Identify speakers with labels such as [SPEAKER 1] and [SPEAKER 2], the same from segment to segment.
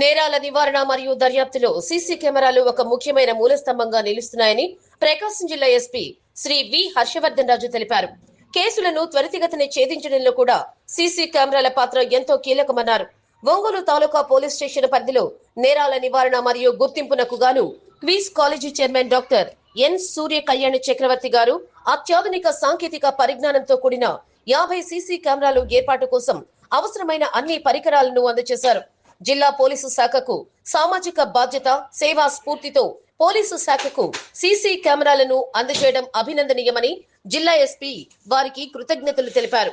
[SPEAKER 1] నేరాల నివారణ మరియు దర్యాప్తులో సీసీ కెమెరాలు ఒక ముఖ్యమైన మూలస్తంభంగా నిలుస్తున్నాయని ప్రకాశం జిల్లా ఎస్పీ శ్రీ వి హర్షవర్ధన్ రాజు తెలిపారు. కేసులను త్వరితగతిన ఛేదించడంలో కూడా సీసీ కెమెరాల పాత్ర ఎంతో కీలకమన్నారు. ఒంగోలు తాలూకా పోలీస్ స్టేషన్ పరిధిలో నేరాల నివారణ మరియు గుర్తింపునకు గాను QIS college chairman doctor N Surya Kalyana Chakravarthi గారు అత్యాధునిక సాంకేతిక పరిజ్ఞానంతో కూడిన యాభై సీసీ కెమెరాలు ఏర్పాటు కోసం అవసరమైన అన్ని పరికరాలను అందజేశారు. జిల్లా పోలీసు శాఖకు సామాజిక బాధ్యత సేవా స్ఫూర్తితో పోలీసు శాఖకు సీసీ కెమెరాలను అందజేయడం అభినందనీయమని జిల్లా ఎస్పీ వారికి కృతజ్ఞతలు తెలిపారు.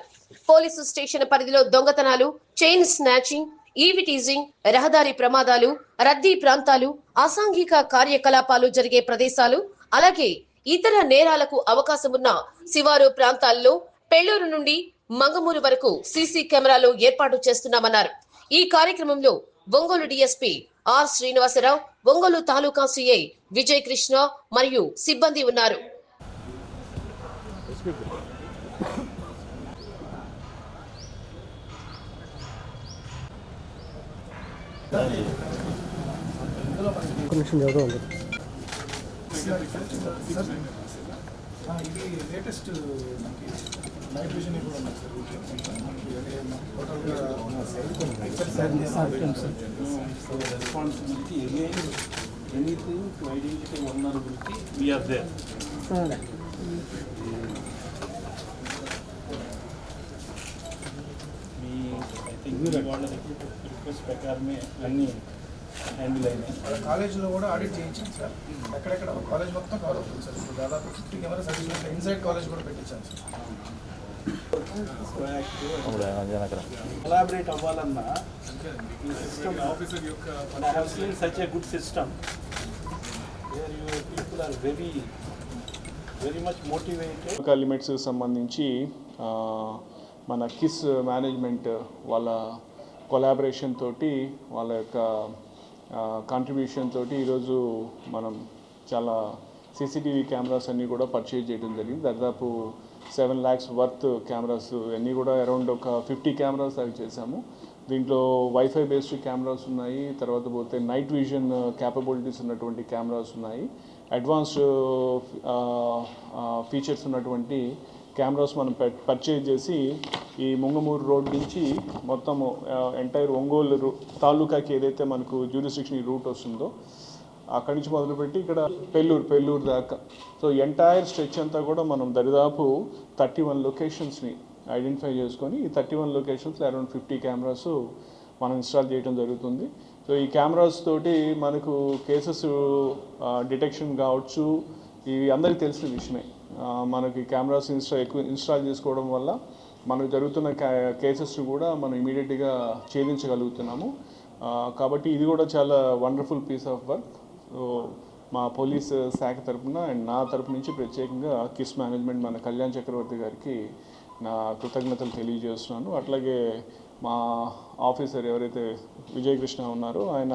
[SPEAKER 1] పోలీసు స్టేషన్ పరిధిలో దొంగతనాలు చైన్ స్నాచింగ్ ఈవిటీజింగ్ రహదారి ప్రమాదాలు రద్దీ ప్రాంతాలు అసాంఘిక కార్యకలాపాలు జరిగే ప్రదేశాలు అలాగే ఇతర నేరాలకు అవకాశమున్న శివారు ప్రాంతాల్లో పెళ్ళూరు నుండి మంగమూరు వరకు సీసీ కెమెరాలు ఏర్పాటు చేస్తున్నామన్నారు. ఈ కార్యక్రమంలో Ongole DSP R Srinivasarao Ongole taluka CI Vijay Krishna మరియు సిబ్బంది ఉన్నారు.
[SPEAKER 2] ఇది లేటెస్ట్ మనకి నైట్ విజన్ కూడా ఉన్నాయి సార్ టోటల్గా
[SPEAKER 3] So మీ ఐ థింక్ వాళ్ళ రిక్వెస్ట్ ప్రకారమే అన్నీ హ్యాండిల్ అయినాయి
[SPEAKER 2] కాలేజీలో కూడా ఆడిట్ చేయించాం సార్ ఎక్కడెక్కడ కాలేజ్ మొత్తం కవర్ అవుతుంది సార్ ఇప్పుడు దాదాపు fifty cameras additional inside college కూడా పెట్టించాను సార్
[SPEAKER 3] కొలాబరేట్ అవ్వాలన్నా ఈ system I have seen such a good system where your people are very very much motivated
[SPEAKER 4] ఒక లిమిట్స్ సంబంధించి మన కిస్ మేనేజ్మెంట్ వాళ్ళ కొలాబరేషన్ తోటి వాళ్ళ యొక్క కాంట్రిబ్యూషన్ తోటి ఈరోజు మనం చాలా సీసీటీవీ కెమెరాస్ అన్నీ కూడా పర్చేజ్ చేయడం జరిగింది. దాదాపు సెవెన్ ల్యాక్స్ వర్త్ కెమెరాస్ అన్నీ కూడా అరౌండ్ ఒక ఫిఫ్టీ కెమెరాస్ అవి చేశాము. దీంట్లో వైఫై బేస్డ్ కెమెరాస్ ఉన్నాయి. తర్వాత పోతే నైట్ విజన్ క్యాపబిలిటీస్ ఉన్నటువంటి కెమెరాస్ ఉన్నాయి. అడ్వాన్స్డ్ ఫీచర్స్ ఉన్నటువంటి కెమెరాస్ మనం పర్చేజ్ చేసి ఈ ముంగమూరు రోడ్ నుంచి మొత్తం ఎంటైర్ ఒంగోలు రూ- తాలూకాకి ఏదైతే మనకు జ్యూరిస్డిక్షన్ రూట్ వస్తుందో అక్కడి నుంచి మొదలుపెట్టి ఇక్కడ పెళ్ళూరు పెళ్ళూరు దాకా. సో ఎంటైర్ స్ట్రెచ్ అంతా కూడా మనం దరిదాపు థర్టీ వన్ లొకేషన్స్ని ఐడెంటిఫై చేసుకొని ఈ థర్టీ వన్ లొకేషన్స్లో అరౌండ్ ఫిఫ్టీ కెమెరాస్ మనం ఇన్స్టాల్ చేయడం జరుగుతుంది. సో ఈ కెమెరాస్ తోటి మనకు కేసెస్ డిటెక్షన్ కావచ్చు. ఇవి అందరికీ తెలిసిన విషయమే. మనకి కెమెరాస్ ఇన్స్టా ఎక్కువ ఇన్స్టాల్ చేసుకోవడం వల్ల మనకు జరుగుతున్న కేసెస్ కూడా మనం ఇమీడియట్గా ఛేదించగలుగుతున్నాము. కాబట్టి ఇది కూడా చాలా wonderful piece of work so మా పోలీస్ శాఖ తరపున అండ్ నా తరపు నుంచి ప్రత్యేకంగా కిస్ మేనేజ్మెంట్ మన కళ్యాణ్ చక్రవర్తి గారికి నా కృతజ్ఞతలు తెలియజేస్తున్నాను. అట్లాగే మా ఆఫీసర్ ఎవరైతే విజయకృష్ణ ఉన్నారో ఆయన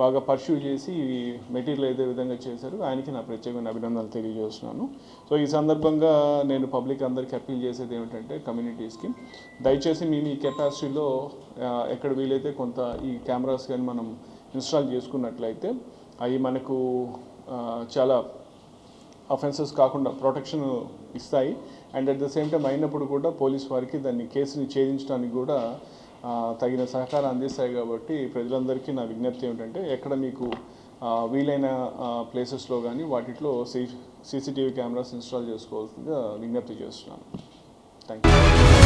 [SPEAKER 4] బాగా పర్ష్యూ చేసి ఈ మెటీరియల్ ఏదే విధంగా చేశారు ఆయనకి నా ప్రత్యేకమైన అభినందనలు తెలియజేస్తున్నాను. సో ఈ సందర్భంగా నేను పబ్లిక్ అందరికీ అప్పీల్ చేసేది ఏమిటంటే కమ్యూనిటీస్కి దయచేసి మేము ఈ కెపాసిటీలో ఎక్కడ వీలైతే కొంత ఈ కెమెరాస్ కానీ మనం ఇన్స్టాల్ చేసుకున్నట్లయితే అవి మనకు చాలా అఫెన్సెస్ కాకుండా ప్రొటెక్షన్ ఇస్తాయి. And at the same time అయినప్పుడు కూడా పోలీస్ వారికి దాన్ని కేసుని ఛేదించడానికి కూడా తగిన సహకారం అందిస్తాయి కాబట్టి ప్రజలందరికీ నా విజ్ఞప్తి ఏమిటంటే ఎక్కడ మీకు వీలైన ప్లేసెస్లో కానీ వాటిలో సీ సీసీటీవీ కెమెరాస్ ఇన్స్టాల్ చేసుకోవాల్సిందిగా విజ్ఞప్తి చేస్తున్నాను. Thank you